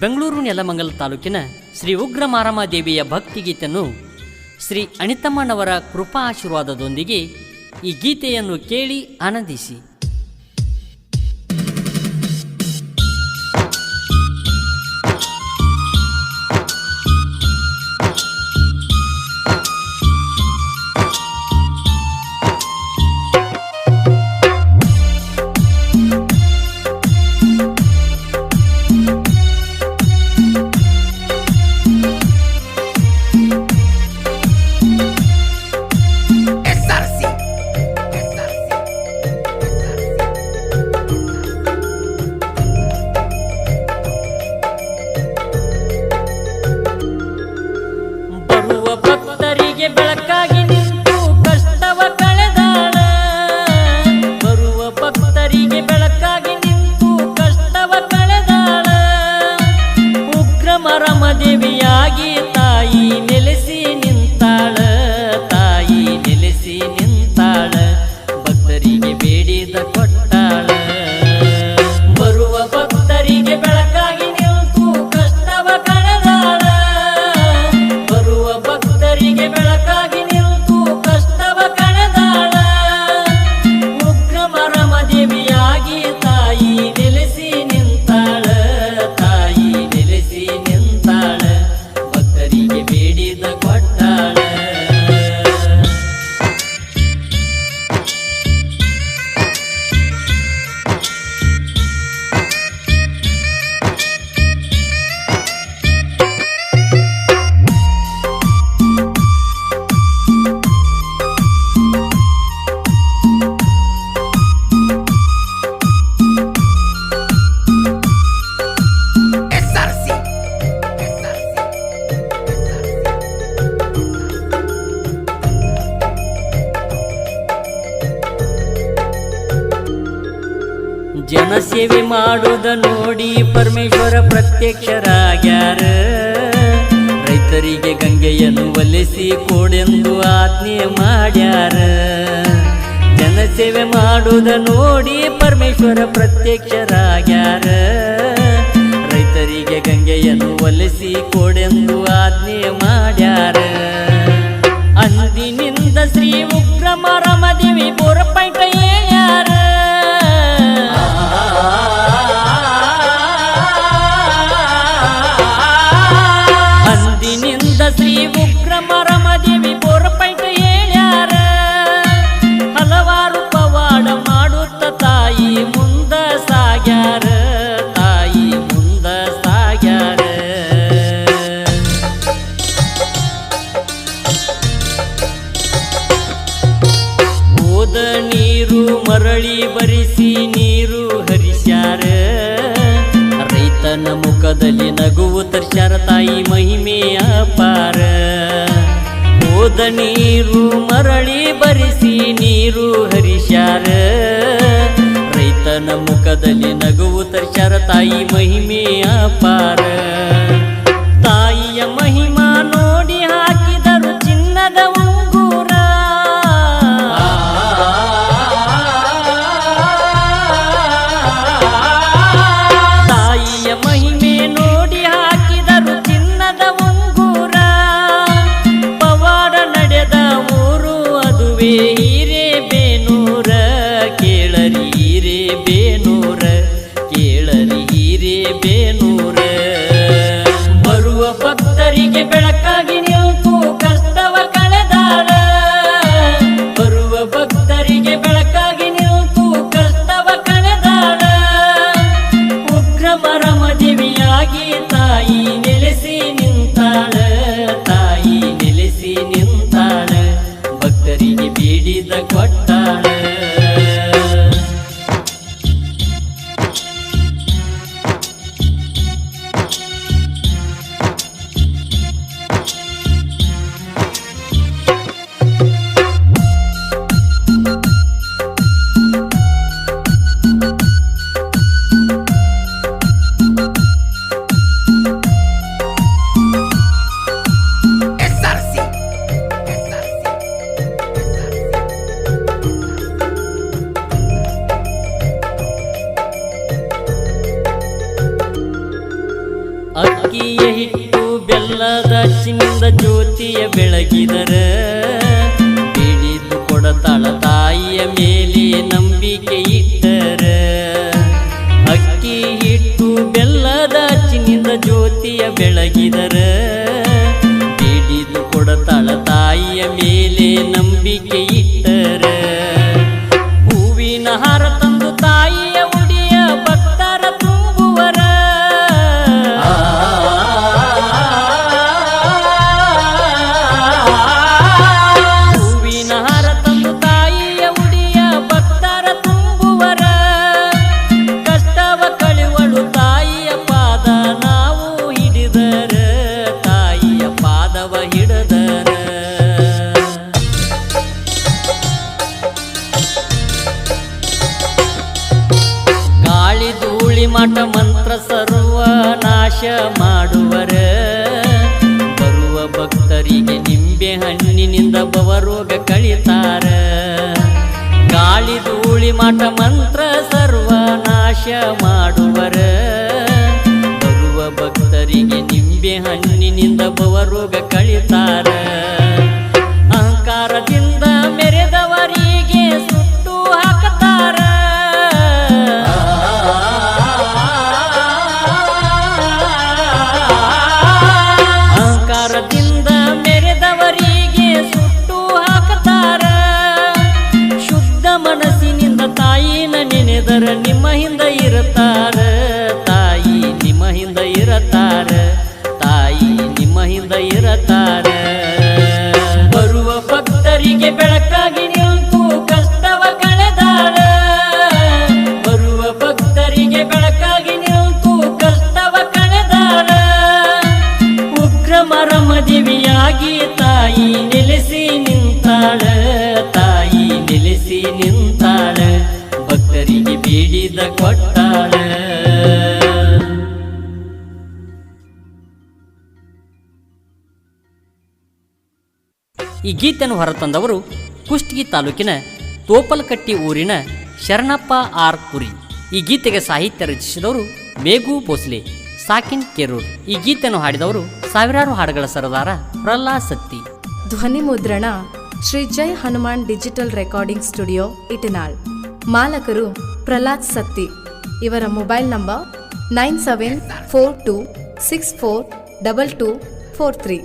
ಬೆಂಗಳೂರು ನೆಲಮಂಗಲ ತಾಲೂಕಿನ ಶ್ರೀ ಉಗ್ರ ಮಾರಮ್ಮ ದೇವಿಯ ಭಕ್ತಿಗೀತೆಯನ್ನು ಶ್ರೀ ಅನಿತಮ್ಮನವರ ಕೃಪಾ ಆಶೀರ್ವಾದದೊಂದಿಗೆ ಈ ಗೀತೆಯನ್ನು ಕೇಳಿ ಆನಂದಿಸಿ. ಜನಸೇವೆ ಮಾಡುವುದ ನೋಡಿ ಪರಮೇಶ್ವರ ಪ್ರತ್ಯಕ್ಷರಾಗ್ಯಾರ. ರೈತರಿಗೆ ಗಂಗೆಯನ್ನು ಒಲಿಸಿ ಕೊಡೆಂದು ಆಜ್ಞೆ ಮಾಡ್ಯಾರ. ಜನಸೇವೆ ಮಾಡುವುದ ನೋಡಿ ಪರಮೇಶ್ವರ ಪ್ರತ್ಯಕ್ಷರಾಗ್ಯಾರ. ರೈತರಿಗೆ ಗಂಗೆಯನ್ನು ಒಲಿಸಿ ಕೊಡೆಂದು ಆಜ್ಞೆ ಮಾಡ್ಯಾರ. ಅಂದಿನಿಂದ ಶ್ರೀ ಉಗ್ರ ಮರಮದೇವಿ ಮುಖದಲ್ಲಿ ನಗುವು ತರ್ಷರ ತಾಯಿ ಮಹಿಮೆಯ ಪಾರ ಹೋದ ನೀರು ಮರಳಿ ಬರಿಸಿ ನೀರು ಹರಿಶಾರ. ರೈತನ ಮುಖದಲ್ಲಿ ನಗುವು ತರ್ಷರ ತಾಯಿ ಮಹಿಮೆಯ ಪಾರ ತಾಯಿಯ ಮಹಿಮಾ ಚಿನ್ನದ ಜ್ಯೋತಿಯ ಬೆಳಗಿದರ, ತಿಳಿದು ಕೊಡತಾಳ ತಾಯಿಯ ಮೇಲೆ ನಂಬಿಕೆ ಇಟ್ಟರ. ಅಕ್ಕಿ ಹಿಟ್ಟು ಬೆಲ್ಲದ ಚಿನ್ನಿಂದ ಜ್ಯೋತಿಯ ಬೆಳಗಿದರ, ತಿಳಿದು ಕೊಡತಾಳ ತಾಯಿಯ ಮೇಲೆ ನಂಬಿಕೆ ಮಠ ಮಂತ್ರ ಸರ್ವ ನಾಶ ಮಾಡುವರ. ಬರುವ ಭಕ್ತರಿಗೆ ನಿಂಬೆ ಹಣ್ಣಿನಿಂದ ಬವರೋಗ ಕಳಿತಾರ. ಗಾಳಿ ಧೂಳಿ ಮಠ ಮಂತ್ರ ಸರ್ವ ನಾಶ ಮಾಡುವರ. ಬರುವ ಭಕ್ತರಿಗೆ ನಿಂಬೆ ಹಣ್ಣಿನಿಂದ ಬವರೋಗ ಕಳಿತಾರ. ನೆಲೆಸಿ ನಿಂತಾಳ, ಭಕ್ತರಿಗೆ ಬೇಡಿದ ಕೊಟ್ಟಾಳ. ಈ ಗೀತೆಯನ್ನು ಹೊರತಂದವರು ಕುಷ್ಟಗಿ ತಾಲೂಕಿನ ತೋಪಲಕಟ್ಟಿ ಊರಿನ ಶರಣಪ್ಪ ಆರ್ ಪುರಿ. ಈ ಗೀತೆಗೆ ಸಾಹಿತ್ಯ ರಚಿಸಿದವರು ಮೇಘು ಭೋಸ್ಲೆ, ಸಾಕಿನ್ ಕೆರೂರ್. ಈ ಗೀತೆಯನ್ನು ಹಾಡಿದವರು ಸಾವಿರಾರು ಹಾಡುಗಳ ಸರದಾರ ಪ್ರಹ್ಲಾದ್ ಸತ್ತಿ. ಧ್ವನಿ ಮುದ್ರಣ Shri Jai Hanuman digital recording studio, Itnal. ಮಾಲಕರು Prahlad Satti. ಇವರ mobile number nine seven four two six four double two four three.